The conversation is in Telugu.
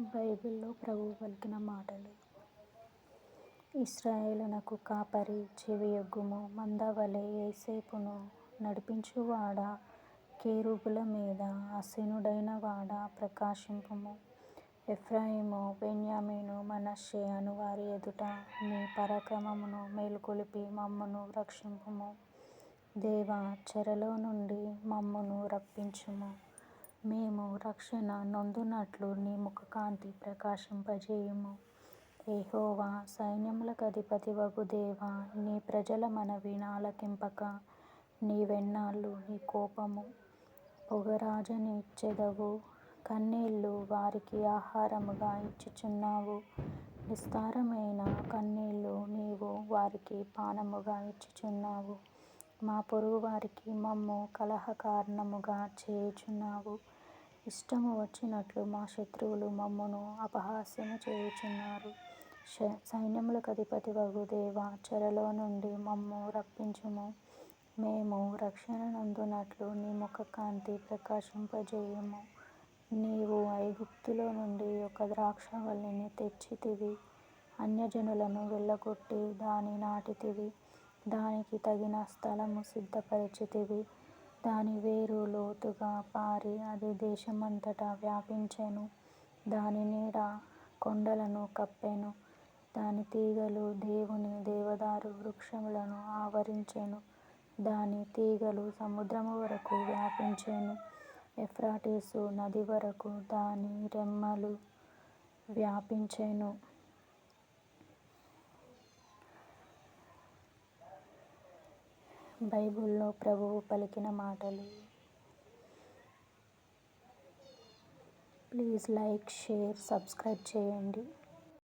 బైబిల్లో ప్రభువు పలికిన మాటలు. ఇస్రాయేలునకు కాపరి చెవియొగ్గుము మందవలె ఏసేపును నడిపించువాడ? కెరూబుల మీద ఆసీనుడైన వాడ? ప్రకాశింపుము. ఎఫ్రాయిము బెన్యామీను అని వారి ఎదుట నీ పరాక్రమమును మేలుకొలిపి మమ్మును రక్షింపుము. దేవ చెరలో నుండి మమ్మును రప్పించుము. మేము రక్షణ నొందునట్లు నీ ముఖకాంతి ప్రకాశింపజేయుము. యెహోవా సైన్యములకధిపతివగు దేవా నీ ప్రజల మనవి నాలకింపక నీవెన్నాళ్ళు నీ కోపము. పొగరాజనిచ్చెదవు కన్నీళ్ళు వారికి ఆహారముగా ఇచ్చుచున్నావు. నిస్తారమైన కన్నీళ్ళు నీవు వారికి పానముగా ఇచ్చుచున్నావు. మా పొరుగువారికి మమ్ము కలహకారణముగా చేయుచున్నావు. ఇష్టము వచ్చినట్లు మా శత్రువులు మమ్మును అపహాస్యము చేయుచున్నారు. సైన్యములకధిపతివగు దేవా చెరలో నుండి మమ్ము రప్పించుము. మేము రక్షణ నందునట్లు నీ ముఖకాంతి ప్రకాశింపజేయుము. నీవు ఐగుప్తులో నుండి ఒక ద్రాక్షావల్లిని తెచ్చితివి. అన్యజనులను వెళ్ళగొట్టి దాని నాటితివి. దానికి తగిన స్థలము సిద్ధపరిచితివి. దాని వేరు లోతుగా పారి అది దేశమంతటా వ్యాపించెను. దాని నీడ కొండలను కప్పెను. దాని తీగలు దేవుని దేవదారు వృక్షములను ఆవరించెను. దాని తీగలు సముద్రము వరకు వ్యాపించెను. ఎఫ్రాటిసు నది వరకు దాని రెమ్మలు వ్యాపించెను. బైబిల్లో ప్రభువు పలికిన మాటలు. ప్లీజ్ లైక్ షేర్ సబ్స్క్రైబ్ చేయండి.